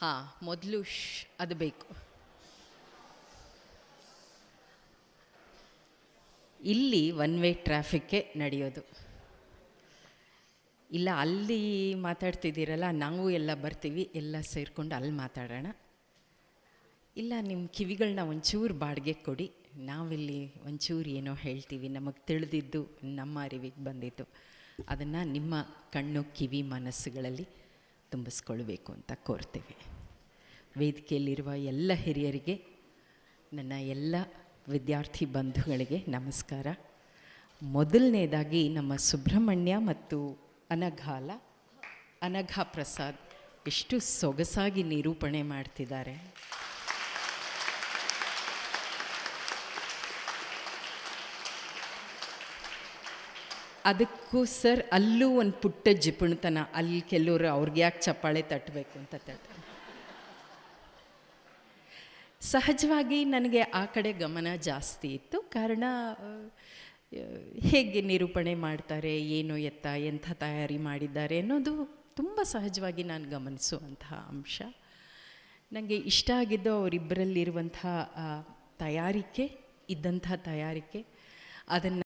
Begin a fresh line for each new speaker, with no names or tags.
ಹಾಂ, ಮೊದಲು ಶ್ ಅದು ಬೇಕು. ಇಲ್ಲಿ ಒನ್ ವೇ ಟ್ರಾಫಿಕ್ಕೇ ನಡೆಯೋದು. ಇಲ್ಲ, ಅಲ್ಲಿ ಮಾತಾಡ್ತಿದ್ದೀರಲ್ಲ, ನಾವು ಎಲ್ಲ ಬರ್ತೀವಿ, ಎಲ್ಲ ಸೇರಿಕೊಂಡು ಅಲ್ಲಿ ಮಾತಾಡೋಣ. ಇಲ್ಲ ನಿಮ್ಮ ಕಿವಿಗಳನ್ನ ಒಂಚೂರು ಬಾಡಿಗೆ ಕೊಡಿ. ನಾವಿಲ್ಲಿ ಒಂಚೂರು ಏನೋ ಹೇಳ್ತೀವಿ, ನಮಗೆ ತಿಳಿದಿದ್ದು, ನಮ್ಮ ಅರಿವಿಗೆ ಬಂದಿತ್ತು ಅದನ್ನು ನಿಮ್ಮ ಕಣ್ಣು, ಕಿವಿ, ಮನಸ್ಸುಗಳಲ್ಲಿ ತುಂಬಿಸ್ಕೊಳ್ಬೇಕು ಅಂತ ಕೋರ್ತೇವೆ. ವೇದಿಕೆಯಲ್ಲಿರುವ ಎಲ್ಲ ಹಿರಿಯರಿಗೆ, ನನ್ನ ಎಲ್ಲ ವಿದ್ಯಾರ್ಥಿ ಬಂಧುಗಳಿಗೆ ನಮಸ್ಕಾರ. ಮೊದಲನೇದಾಗಿ ನಮ್ಮ ಸುಬ್ರಹ್ಮಣ್ಯ ಮತ್ತು ಅನಘಾಲ, ಅನಘಾ ಪ್ರಸಾದ್ ಎಷ್ಟು ಸೊಗಸಾಗಿ ನಿರೂಪಣೆ ಮಾಡ್ತಿದ್ದಾರೆ. ಅದಕ್ಕೂ ಸರ್ ಅಲ್ಲೂ ಒಂದು ಪುಟ್ಟ ಜಿಪುಣತನ. ಅಲ್ಲಿ ಕೆಲವರು ಅವ್ರಿಗೆ ಯಾಕೆ ಚಪ್ಪಾಳೆ ತಟ್ಟಬೇಕು ಅಂತ ತಟ್ಟ ಸಹಜವಾಗಿ ನನಗೆ ಆ ಕಡೆ ಗಮನ ಜಾಸ್ತಿ ಇತ್ತು. ಕಾರಣ ಹೇಗೆ ನಿರೂಪಣೆ ಮಾಡ್ತಾರೆ, ಏನು ಎತ್ತ, ಎಂಥ ತಯಾರಿ ಮಾಡಿದ್ದಾರೆ ಅನ್ನೋದು ತುಂಬ ಸಹಜವಾಗಿ ನಾನು ಗಮನಿಸುವಂತಹ ಅಂಶ. ನನಗೆ ಇಷ್ಟ ಆಗಿದ್ದು ಅವರಿಬ್ಬರಲ್ಲಿರುವಂಥ ತಯಾರಿಕೆ ಇದ್ದಂಥ ತಯಾರಿಕೆ. ಅದನ್ನು